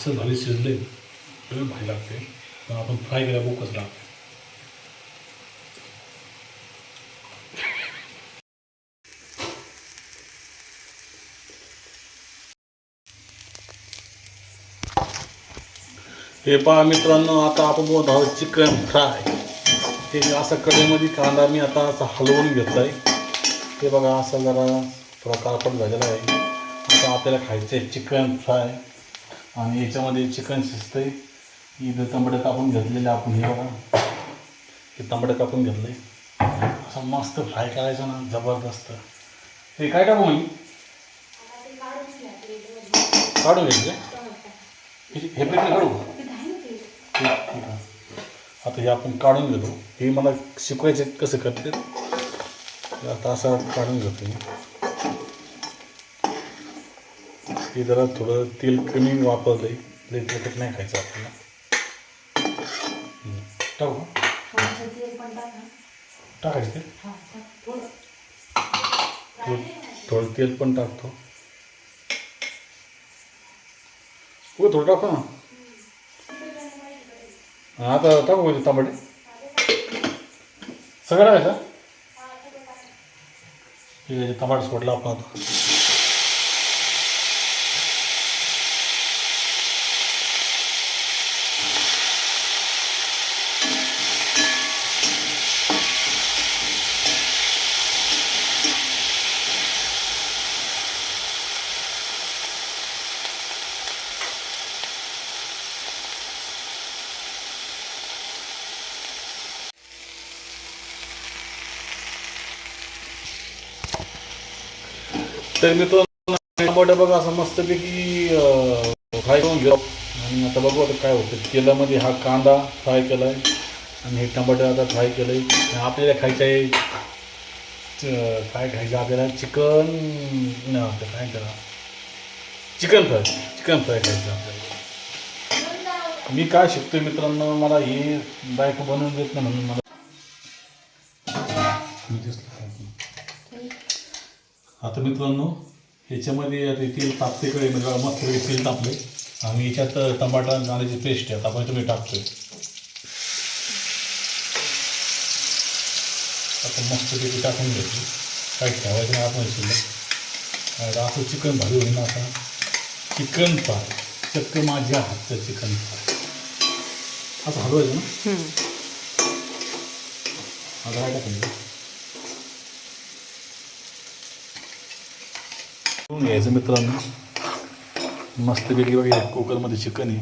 असं झाले शिजले सगळं भारी लागते. पण आपण फ्राय केला बुकच लागते. हे पहा मित्रांनो आता आपण बोलत आहोत चिकन फ्राय. हे असं कडेमध्ये कांदा मी आता असा हलवून घेतला आहे हे बघा असं जरा थोडा काळपट झालेला आहे. आता आपल्याला खायचं आहे चिकन फ्राय. आणि याच्यामध्ये चिकन शिजतं आहे इथं तांबडं कापून घेतलेले आपण हे बघा. हे तांबडं कापून घेतलं आहे असं मस्त फ्राय करायचं ना जबरदस्त. हे काय टाकू मी काढून घ्यायचं म्हणजे? हे हे प्लेट काढू? ठीक आहे. आता हे आपण काढून घेतो. हे मला शिकवायचे कसं करते आता असं काढून घेतो मी. हे जरा थोडं तेल कमी वापरलं आहे लई तेलकट नाही खायचं आपल्याला. टाकू का? टाकायचं ते थोडं. थोडं तेल पण टाकतो. हो थोडं टाकू ना. हा, आता टाकू का तांबडे सगळं ठीक आहे टमाटर सोडला आपण आता. तर मी तो टमाटर बघा असं मस्तपैकी फ्राय करून घेऊ आणि आता बघू आता काय होतं. तेलामध्ये हा कांदा फ्राय केला आहे आणि हे टमाटर आता फ्राय केलं आहे आपल्याला खायचं आहे काय खायचं आपल्याला? चिकन नाही काय करा? चिकन फ्राय चिकन फ्राय खायचं आपल्याला. मी काय शिकतोय मित्रांनो मला हे बायको बनवून देत नाही म्हणून मला आता मित्रांनो ह्याच्यामध्ये आता तेल तापते कडे म्हणजे मस्त वेळी तेल तापले आणि याच्यात टमाटा कांद्याची पेस्ट आहे. आता आपण तुम्ही टाकतोय. आता मस्त पैकी टाकून घेतली. काही ठेवायचं नाही आपण शिल्लक असं चिकन भारी होईल ना आता. Chicken fry. चक्क माझ्या हातचं चिकन फ्राय. असं हलवायचं ना? आता काय टाकायचं? करून घ्यायचं मित्रांनो. मस्तपैकी बघा कुकरमध्ये चिकन आहे.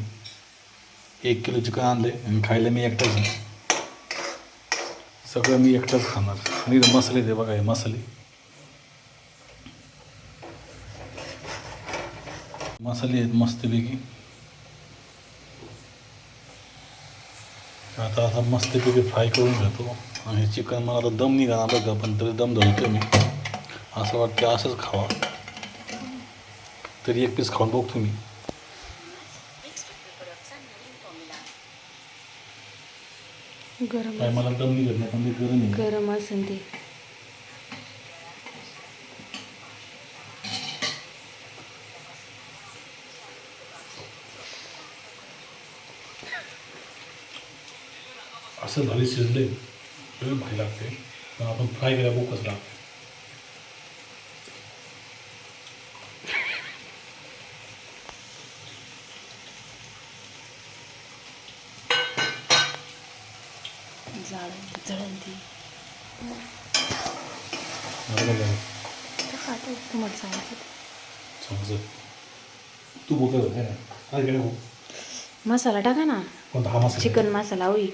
एक किलो चिकन आणले आणि खायला मी एकटाच सगळं मी एकटाच खाणार. आणि मसाले ते बघा हे मसाले. मसाले आहेत मस्तपैकी आता आता मस्तपैकी फ्राय करून घेतो. आणि चिकन मला आता दम निघाला बघा पण तरी दम धरतो मी. असं वाटतं असंच खावा. तरी एक पीस खाऊन बघतो मी गरम काय मला दम नाही पण ते गरम आहे. गरम असेल ते. असं झाले शिजले. भारी लागते. पण आपण फ्राय बघू कसं लागते. जळण ती मला बघा खातो तुम्हाला सांगितलं. समजत तू बोलत होते ना काय केलं मसाला टाका ना. कोणता? हा मसाला. चिकन मसाला होई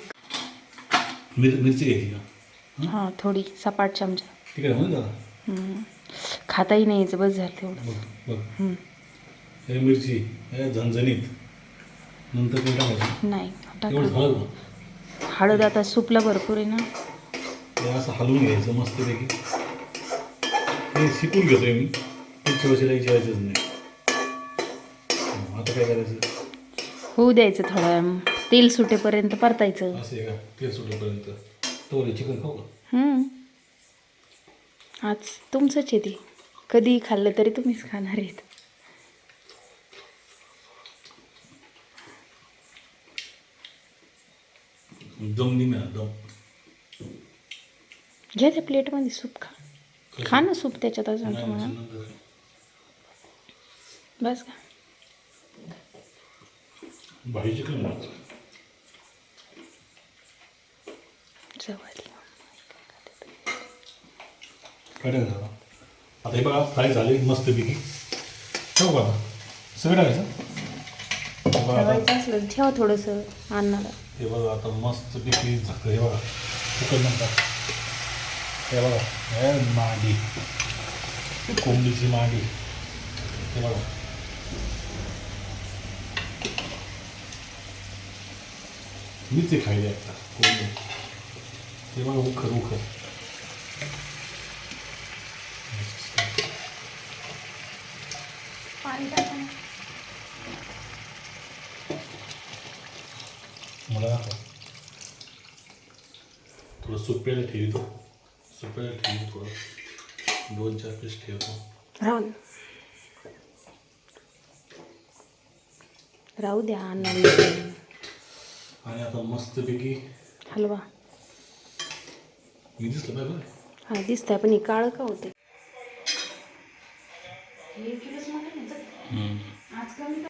मिर मिरची घ्यायची का? हां? थोडी सपाट चमचा. ठीक आहे म्हणून. खाताही नाही यायचं बस झालं तेवढं. मिरची झणझणीत. नंतर काय टाकायचं नाही हळद आता सुपला भरपूर आहे ना. हे असं हलवून घ्यायचं मस्तपैकी. हे शिकून घेतोय मी. पुढच्या वर्षीला जेवायचंच नाही. आता काय करायचं? होऊ द्यायचं थोडा वेळ. तेल सुटेपर्यंत परतायचं. असं आहे का? तेल सुटेपर्यंत. तो चिकन खाऊ का? हम्म. आज तुमचंच आहे ते. कधी खाल्लं तरी तुम्हीच खाणार आहेत. दम दिना दम. घ्या त्या प्लेटमध्ये सूप खा. खा ना सूप त्याच्यात अजून तुम्हाला. बस का टाकायचं आता? हे बघा फ्राय झाले मस्त पैकी ठेवू का आता? सगळं टाकायचं? बघा ठेवायचं असलं ठेवा थोडंसं अन्नाला. हे बघा आता मस्त पैकी झाकं हे बघा. कुकर नंतर. हे बघा. हे मांडी. कोंबडीची मांडी. हे बघा. मीच खायले आता कोंबडी. हे बघा उखर उखर पाणी टाका ना. मला दाखवा थोडं सुप्याला ठेवतो सुप्याला ठेवतो थोडं दोन चार पीस ठेवतो. राहू दे. राहू द्या आणि आता मस्तपैकी हलवा. मी दिसलं बरं. हा दिसतंय पण हे काळं का होते हम्म. आज कमी